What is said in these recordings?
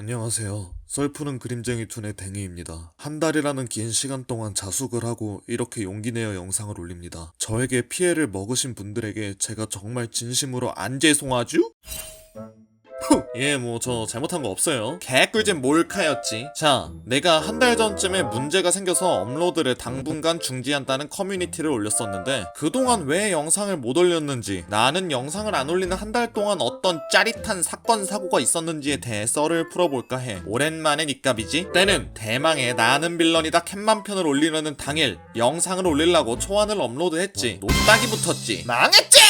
안녕하세요. 썰푸는 그림쟁이 둔의 댕이입니다. 한 달이라는 긴 시간 동안 자숙을 하고 이렇게 용기 내어 영상을 올립니다. 저에게 피해를 먹으신 분들에게 제가 정말 진심으로 안 죄송하죠? 예, 뭐, 저 잘못한 거 없어요. 개꿀잼 몰카였지. 자, 내가 한 달 전쯤에 문제가 생겨서 업로드를 당분간 중지한다는 커뮤니티를 올렸었는데, 그동안 왜 영상을 못 올렸는지, 나는 영상을 안 올리는 한 달 동안 어떤 짜릿한 사건, 사고가 있었는지에 대해 썰을 풀어볼까 해. 오랜만에 니값이지? 때는 대망의 나는 빌런이다 캔만 편을 올리려는 당일, 영상을 올리려고 초안을 업로드했지. 노딱이 붙었지. 망했지!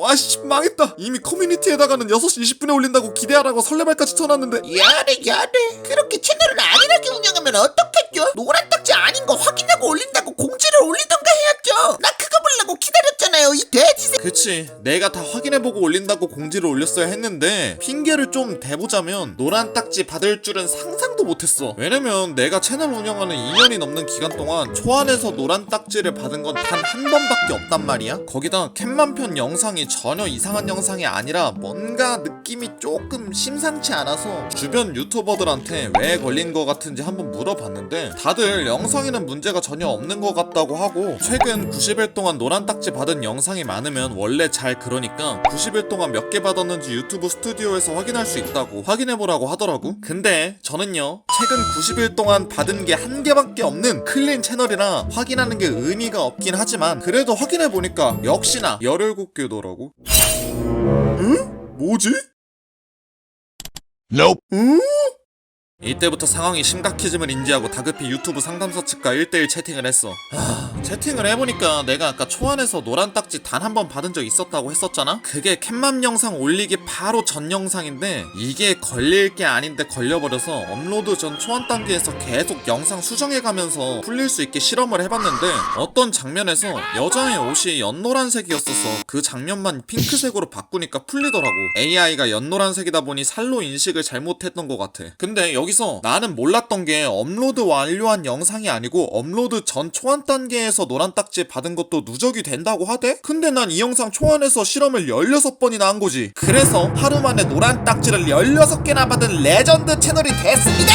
와씨 망했다. 이미 커뮤니티에다가는 6시 20분에 올린다고 기대하라고 설레발까지 쳐놨는데. 야래 야래 그렇게 채널을 안일하게 운영하면 어떡했죠? 노란 딱지 아닌 거 확인하고 올린다고 공지를 올리던가 해야죠. 나 그거 보려고 기다렸 잖아요 이 돼지새. 그치. 내가 다 확인해보고 올린다고 공지를 올렸어야 했는데 핑계를 좀 대보자면 노란 딱지 받을 줄은 상상도 못했어. 왜냐면 내가 채널 운영하는 2년이 넘는 기간 동안 초안에서 노란 딱지를 받은 건 단 한 번밖에 없단 말이야. 거기다 캔만 편 영상이 전혀 이상한 영상이 아니라 뭔가 느낌이 조금 심상치 않아서 주변 유튜버들한테 왜 걸린 거 같은지 한번 물어봤는데 다들 영상에는 문제가 전혀 없는 것 같다고 하고 최근 90일 동안 노란 딱지 받은 영상이 많으면 원래 잘 그러니까 90일 동안 몇 개 받았는지 유튜브 스튜디오에서 확인할 수 있다고 확인해보라고 하더라고 근데 저는요 최근 90일 동안 받은 게 한 개밖에 없는 클린 채널이라 확인하는 게 의미가 없긴 하지만 그래도 확인해보니까 역시나 17개더라고 응? 뭐지? Nope. 이때부터 상황이 심각해짐을 인지하고 다급히 유튜브 상담사 측과 1대1 채팅을 했어. 하, 채팅을 해보니까 내가 아까 초안에서 노란 딱지 단 한 번 받은 적 있었다고 했었잖아? 그게 캔맘 영상 올리기 바로 전 영상인데 이게 걸릴 게 아닌데 걸려버려서 업로드 전 초안 단계에서 계속 영상 수정해가면서 풀릴 수 있게 실험을 해봤는데 어떤 장면에서 여자의 옷이 연노란색이었어서 그 장면만 핑크색으로 바꾸니까 풀리더라고. AI가 연노란색이다 보니 살로 인식을 잘못했던 것 같아. 근데 여기 서 나는 몰랐던 게 업로드 완료한 영상이 아니고 업로드 전 초안 단계에서 노란 딱지 받은 것도 누적이 된다고 하대? 근데 난 이 영상 초안에서 실험을 16번이나 한 거지. 그래서 하루 만에 노란 딱지를 16개나 받은 레전드 채널이 됐습니다!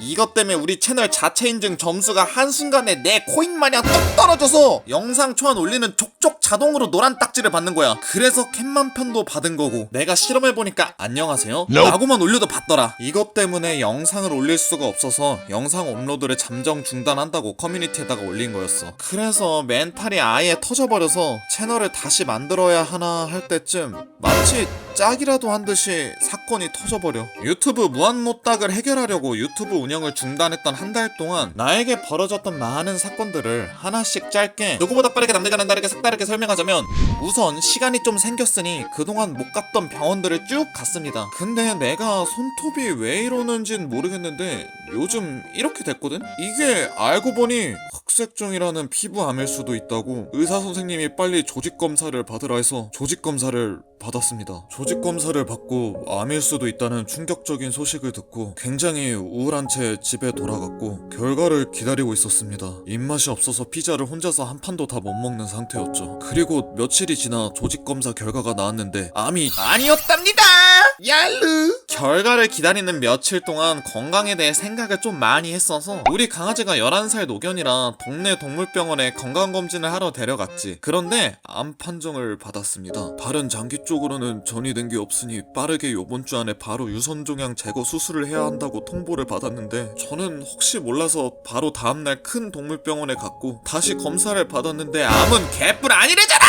이것 때문에 우리 채널 자체 인증 점수가 한순간에 내 코인 마냥 뚝 떨어져서 영상 초안 올리는 족족 자동으로 노란 딱지를 받는 거야. 그래서 캔만 편도 받은 거고 내가 실험해보니까 안녕하세요? 라고만 올려도 받더라. 이것 때문에 영상을 올릴 수가 없어서 영상 업로드를 잠정 중단한다고 커뮤니티에다가 올린 거였어. 그래서 멘탈이 아예 터져버려서 채널을 다시 만들어야 하나 할 때쯤 마치 짝이라도 한 듯이 사건이 터져버려. 유튜브 무한 노딱을 해결하려고 유튜브 운영을 중단했던 한 달 동안 나에게 벌어졌던 많은 사건들을 하나씩 짧게 누구보다 빠르게 남들과는 다르게 색다르게 설명하자면 우선 시간이 좀 생겼으니 그동안 못 갔던 병원들을 쭉 갔습니다. 근데 내가 손톱이 왜 이러는진 모르겠는데 요즘 이렇게 됐거든? 이게 알고 보니 흑색종이라는 피부암일 수도 있다고 의사 선생님이 빨리 조직 검사를 받으라 해서 조직 검사를 받았습니다. 조직 검사를 받고 암일 수도 있다는 충격적인 소식을 듣고 굉장히 우울한 채 집에 돌아갔고 결과를 기다리고 있었습니다. 입맛이 없어서 피자를 혼자서 한 판도 다 못 먹는 상태였죠. 그리고 며칠이 지나 조직 검사 결과가 나왔는데 암이 아니었답니다. 얄르. 결과를 기다리는 며칠 동안 건강에 대해 생각을 좀 많이 했어서 우리 강아지가 11살 노견이라 동네 동물병원에 건강검진을 하러 데려갔지. 그런데 암 판정을 받았습니다. 다른 장기 쪽으로는 전이 된 게 없으니 빠르게 요번 주 안에 바로 유선종양 제거 수술을 해야 한다고 통보를 받았는데 저는 혹시 몰라서 바로 다음날 큰 동물병원에 갔고 다시 검사를 받았는데 암은 개뿔 아니래잖아!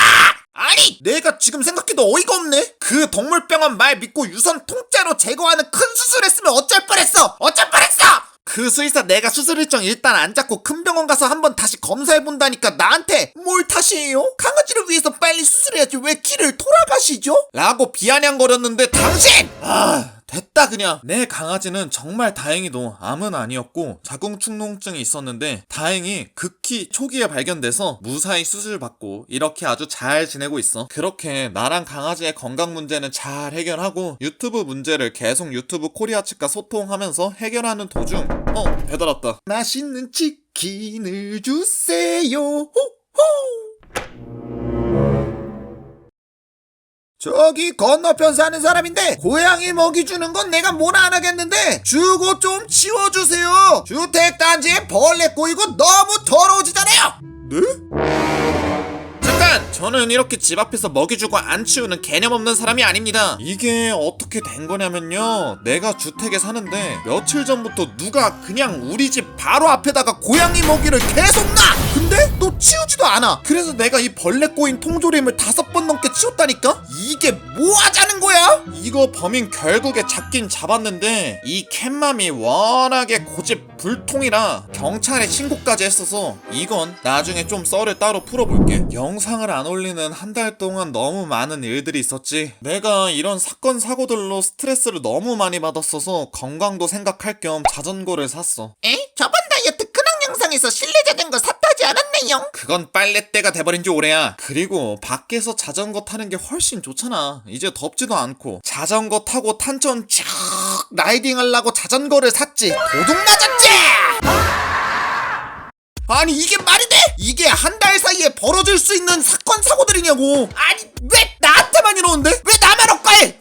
내가 지금 생각해도 어이가 없네 그 동물병원 말 믿고 유선 통째로 제거하는 큰 수술했으면 어쩔 뻔했어 어쩔 뻔했어 그 수의사 내가 수술 일정 일단 안 잡고 큰 병원 가서 한번 다시 검사해 본다니까 나한테 뭘 탓이에요? 강아지를 위해서 빨리 수술해야지 왜 길을 돌아가시죠? 라고 비아냥거렸는데 당신! 아 됐다 그냥. 내 강아지는 정말 다행히도 암은 아니었고 자궁축농증이 있었는데 다행히 극히 초기에 발견돼서 무사히 수술받고 이렇게 아주 잘 지내고 있어. 그렇게 나랑 강아지의 건강 문제는 잘 해결하고 유튜브 문제를 계속 유튜브 코리아 측과 소통하면서 해결하는 도중 어 배달 왔다. 맛있는 치킨을 주세요. 호호 저기 건너편 사는 사람인데 고양이 먹이 주는 건 내가 뭐나 안 하겠는데 주고 좀 치워주세요. 주택 단지에 벌레 꼬이고 너무 더러워지잖아요. 잠깐! 저는 이렇게 집 앞에서 먹이 주고 안 치우는 개념 없는 사람이 아닙니다. 이게 어떻게 된 거냐면요. 내가 주택에 사는데 며칠 전부터 누가 그냥 우리 집 바로 앞에다가 고양이 먹이를 계속 놔! 근데 또 치우지도 않아. 그래서 내가 이 벌레 꼬인 통조림을 다섯 번 넘게 치웠다니까? 이게 뭐 하자는 거야? 이거 범인 결국에 잡긴 잡았는데 이 캣맘이 워낙에 고집 불통이라 경찰에 신고까지 했어서 이건 나중에 좀 썰을 따로 풀어볼게. 영상을 안 올리는 한 달 동안 너무 많은 일들이 있었지. 내가 이런 사건 사고들로 스트레스를 너무 많이 받았어서 건강도 생각할 겸 자전거를 샀어. 에? 저번 다이어트 근황 영상에서 실내 자전거 샀 않았네요. 그건 빨래때가 돼버린 지 오래야. 그리고 밖에서 자전거 타는 게 훨씬 좋잖아. 이제 덥지도 않고. 자전거 타고 탄천 쫙 라이딩 하려고 자전거를 샀지. 도둑 맞았지! 아니 이게 말이 돼? 이게 한 달 사이에 벌어질 수 있는 사건 사고들이냐고. 아니 왜 나한테만 이러는데? 왜 나만 억까해?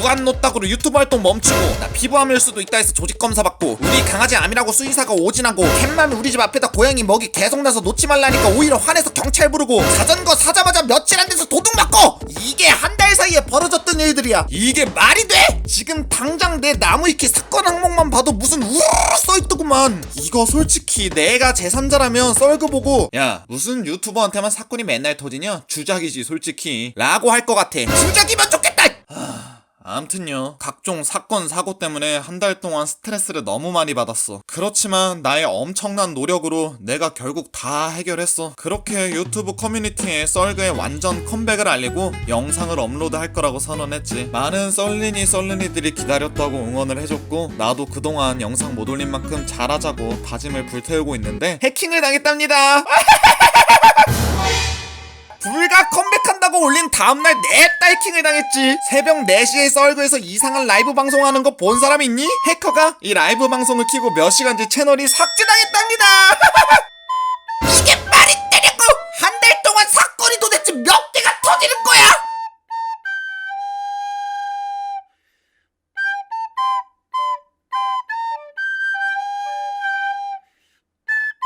무한 노딱으로 유튜브 활동 멈추고 나 피부암일 수도 있다 해서 조직 검사 받고 우리 강아지 암이라고 수의사가 오진하고 캣맘이 우리 집 앞에다 고양이 먹이 계속 나서 놓지 말라니까 오히려 화내서 경찰 부르고 자전거 사자마자 며칠 안 돼서 도둑 맞고! 이게 한 달 사이에 벌어졌던 일들이야. 이게 말이 돼? 지금 당장 내 나무위키 사건 항목만 봐도 무슨 우르르 써있더구만. 이거 솔직히 내가 제3자라면 썰그 보고 야 무슨 유튜버한테만 사건이 맨날 터지냐? 주작이지 솔직히. 라고 할 것 같아. 주작이면 좋겠 다 암튼요 각종 사건 사고 때문에 한 달 동안 스트레스를 너무 많이 받았어. 그렇지만 나의 엄청난 노력으로 내가 결국 다 해결했어. 그렇게 유튜브 커뮤니티에 썰그의 완전 컴백을 알리고 영상을 업로드할 거라고 선언했지. 많은 썰린이 썰린이들이 기다렸다고 응원을 해줬고 나도 그동안 영상 못 올린 만큼 잘하자고 다짐을 불태우고 있는데 해킹을 당했답니다 다음날 내 딸킹을 당했지 새벽 4시에 썰그에서 이상한 라이브 방송하는 거 본 사람 있니? 해커가 이 라이브 방송을 키고 몇 시간째 채널이 삭제당했답니다